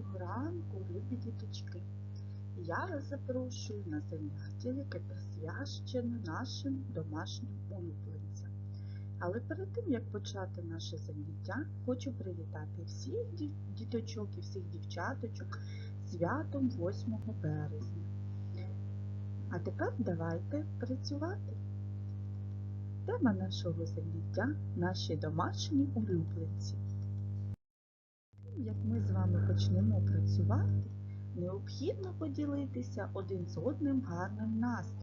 Доброго ранку, любі діточки! Я вас запрошую на заняття, яке присвячене нашим домашнім улюбленцям. Але перед тим, як почати наше заняття, хочу привітати всіх діточок і всіх дівчаточок святом 8 березня. А тепер давайте працювати. Тема нашого заняття наші домашні улюбленці. Як ми з вами почнемо працювати, необхідно поділитися один з одним гарним настроєм.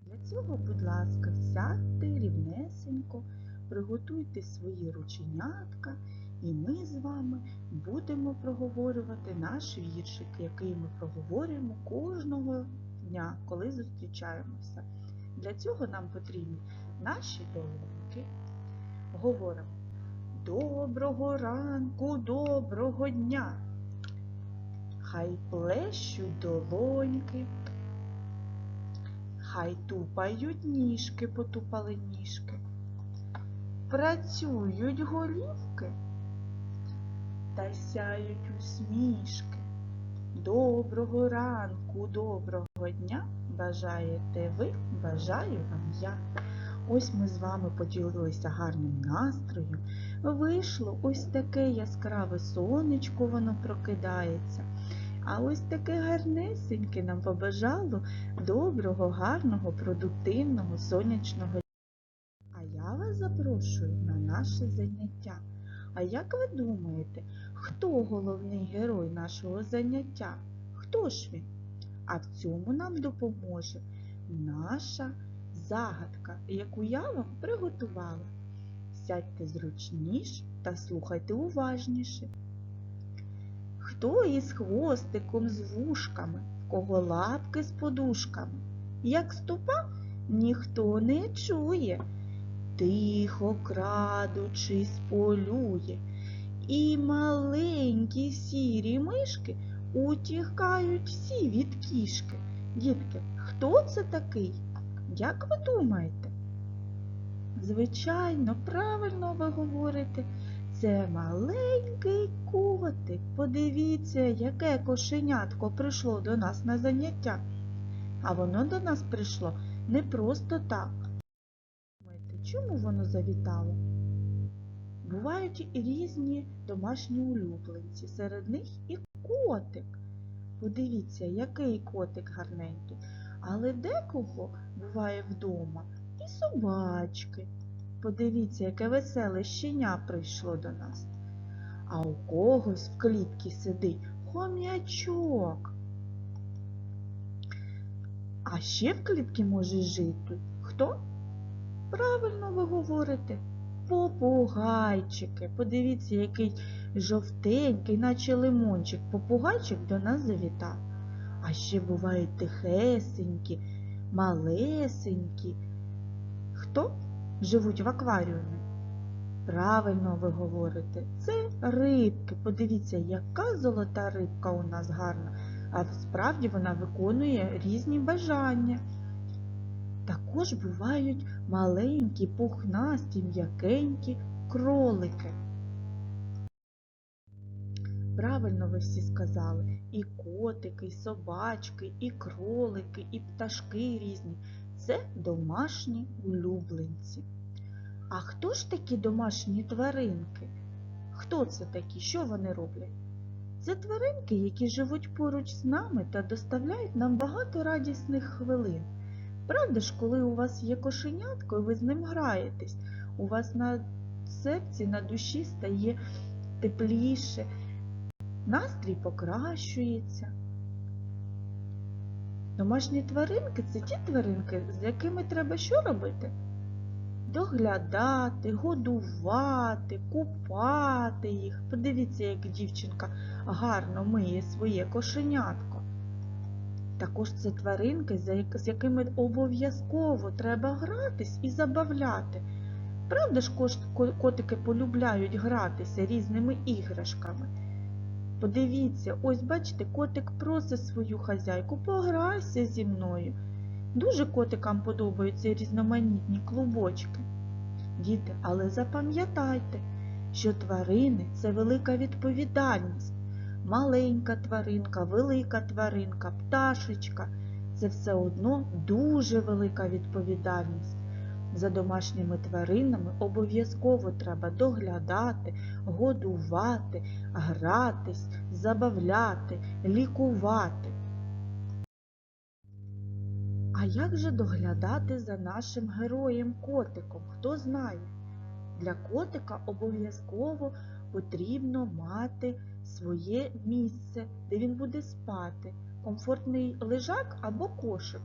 Для цього, будь ласка, сядьте рівнесенько, приготуйте свої рученятка, і ми з вами будемо проговорювати наш віршик, який ми проговорюємо кожного дня, коли зустрічаємося. Для цього нам потрібні наші долоньки. Говоримо. Доброго ранку, доброго дня. Хай плещуть долоньки, хай тупають ніжки, потупали ніжки, працюють голівки та сяють усмішки. Доброго ранку, доброго дня бажаєте ви, бажаю вам я. Ось ми з вами поділилися гарним настроєм. Вийшло ось таке яскраве сонечко, воно прокидається. А ось таке гарнесеньке нам побажало доброго, гарного, продуктивного сонячного дня. А я вас запрошую на наше заняття. А як ви думаєте, хто головний герой нашого заняття? Хто ж він? А в цьому нам допоможе наша загадка, яку я вам приготувала. Сядьте зручніше та слухайте уважніше. Хто із хвостиком з вушками, в кого лапки з подушками? Як ступа, ніхто не чує, тихо крадучись полює, і маленькі сірі мишки утікають всі від кішки. Дітки, хто це такий? Як ви думаєте? Звичайно, правильно ви говорите. Це маленький котик. Подивіться, яке кошенятко прийшло до нас на заняття. А воно до нас прийшло не просто так. Думаєте, чому воно завітало? Бувають і різні домашні улюбленці, серед них і котик. Подивіться, який котик гарненький. Але декого буває вдома і собачки. Подивіться, яке веселе щеня прийшло до нас. А у когось в клітці сидить хом'ячок. А ще в клітці може жити хто? Правильно ви говорите. Попугайчики. Подивіться, який жовтенький, наче лимончик. Попугайчик до нас завітав. А ще бувають тихесенькі, малесенькі. Хто живуть в акваріумі? Правильно ви говорите, це рибки. Подивіться, яка золота рибка у нас гарна, а справді вона виконує різні бажання. Також бувають маленькі, пухнасті, м'якенькі кролики. Правильно ви всі сказали, і котики, і собачки, і кролики, і пташки різні. Це домашні улюбленці. А хто ж такі домашні тваринки? Хто це такі? Що вони роблять? Це тваринки, які живуть поруч з нами та доставляють нам багато радісних хвилин. Правда ж, коли у вас є кошенятко і ви з ним граєтесь, у вас на серці, на душі стає тепліше, настрій покращується. Домашні тваринки це ті тваринки, з якими треба що робити? Доглядати, годувати, купати їх. Подивіться, як дівчинка гарно миє своє кошенятко. Також це тваринки, з якими обов'язково треба гратись і забавляти. Правда ж, котики полюбляють гратися різними іграшками. Подивіться, ось бачите, котик просить свою хазяйку, пограйся зі мною. Дуже котикам подобаються різноманітні клубочки. Діти, але запам'ятайте, що тварини це велика відповідальність. Маленька тваринка, велика тваринка, пташечка. Це все одно дуже велика відповідальність. За домашніми тваринами обов'язково треба доглядати, годувати, гратись, забавляти, лікувати. А як же доглядати за нашим героєм котиком? Хто знає? Для котика обов'язково потрібно мати своє місце, де він буде спати, комфортний лежак або кошик.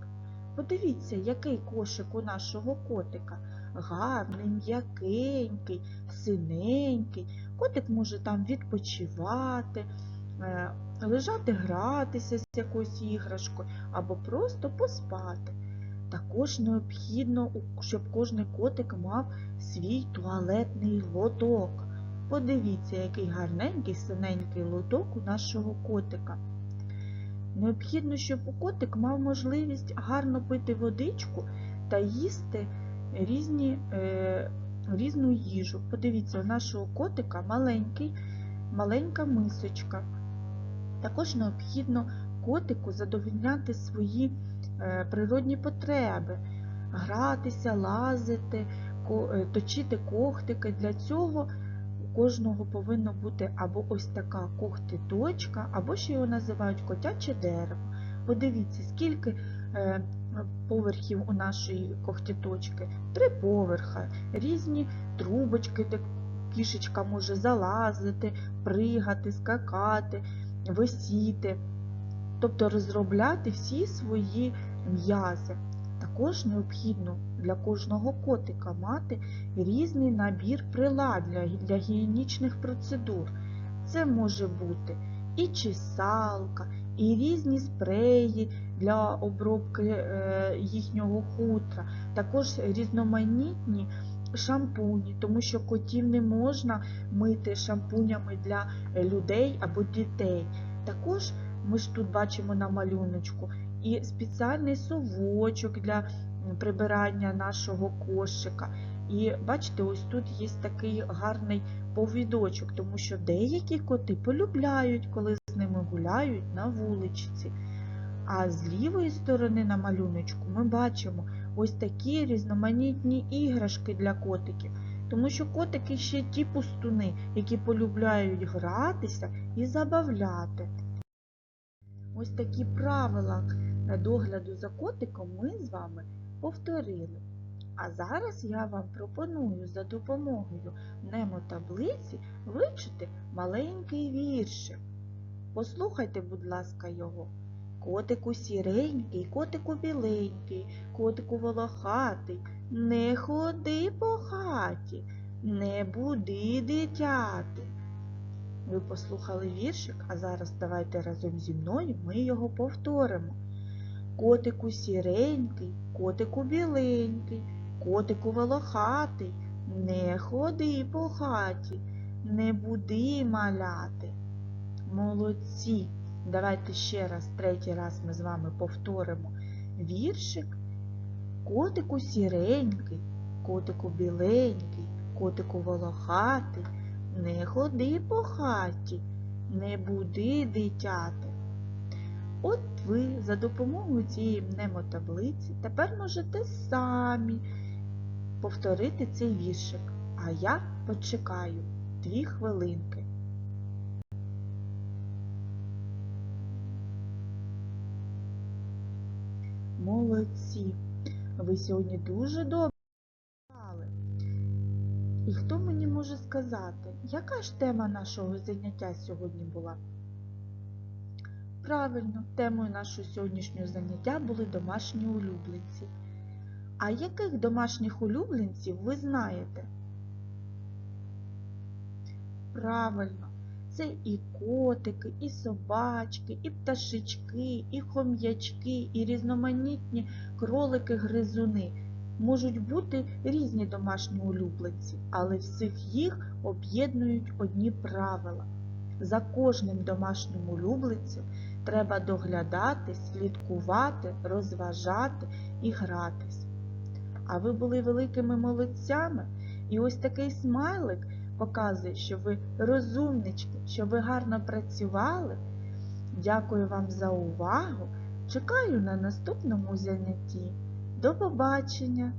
Подивіться, який кошик у нашого котика. Гарний, м'якенький, синенький. Котик може там відпочивати, е, лежати, гратися з якоюсь іграшкою або просто поспати. Також необхідно, щоб кожний котик мав свій туалетний лоток. Подивіться, який гарненький синенький лоток у нашого котика. Необхідно, щоб котик мав можливість гарно пити водичку та їсти різні, е, різну їжу. Подивіться, у нашого котика маленький, маленька мисочка. Також необхідно котику задовольняти свої е, природні потреби, гратися, лазити, ко- е, точити когтики. Для цього у кожного повинно бути або ось така когтиточка, або ще його називають котяче дерево. Подивіться, скільки е, поверхів у нашої когтіточки. Три поверха, різні трубочки, де кішечка може залазити, пригати, скакати, висіти, тобто розробляти всі свої м'язи. Також необхідно для кожного котика мати різний набір прилад для, гігієнічних процедур. Це може бути і чесалка, і різні спреї для обробки е, їхнього хутра, також різноманітні шампуні, тому що котів не можна мити шампунями для людей або дітей. Також ми ж тут бачимо на малюночку і спеціальний совочок для прибирання нашого кошика. І бачите, ось тут є такий гарний повідочок, тому що деякі коти полюбляють, коли з ними гуляють на вуличці. А з лівої сторони на малюночку ми бачимо ось такі різноманітні іграшки для котиків, тому що котики ще ті пустуни, які полюбляють гратися і забавляти. Ось такі правила догляду за котиком ми з вами повторили. А зараз я вам пропоную за допомогою мнемотаблиці вивчити маленький віршик. Послухайте, будь ласка, його. Котику сіренький, котику біленький, котику волохатий, не ходи по хаті, не буди дитяти. Ви послухали віршик, а зараз давайте разом зі мною ми його повторимо. Котику сіренький, котику біленький, котику волохатий, не ходи по хаті, не буди маляти. Молодці! Давайте ще раз, третій раз ми з вами повторимо віршик. Котику сіренький, котику біленький, котику волохатий, не ходи по хаті, не буди дитяти. От ви за допомогою цієї мнемотаблиці тепер можете самі повторити цей віршик, а я почекаю дві хвилинки. Молодці! Ви сьогодні дуже добре грали. І хто мені може сказати, яка ж тема нашого заняття сьогодні була? Правильно, темою нашого сьогоднішнього заняття були домашні улюбленці. А яких домашніх улюбленців ви знаєте? Правильно, це і котики, і собачки, і пташечки, і хом'ячки, і різноманітні кролики-гризуни. Можуть бути різні домашні улюбленці, але всіх їх об'єднують одні правила. За кожним домашнім улюбленцем треба доглядати, слідкувати, розважати і гратись. А ви були великими молодцями, і ось такий смайлик показує, що ви розумнички, що ви гарно працювали. Дякую вам за увагу. Чекаю на наступному занятті. До побачення!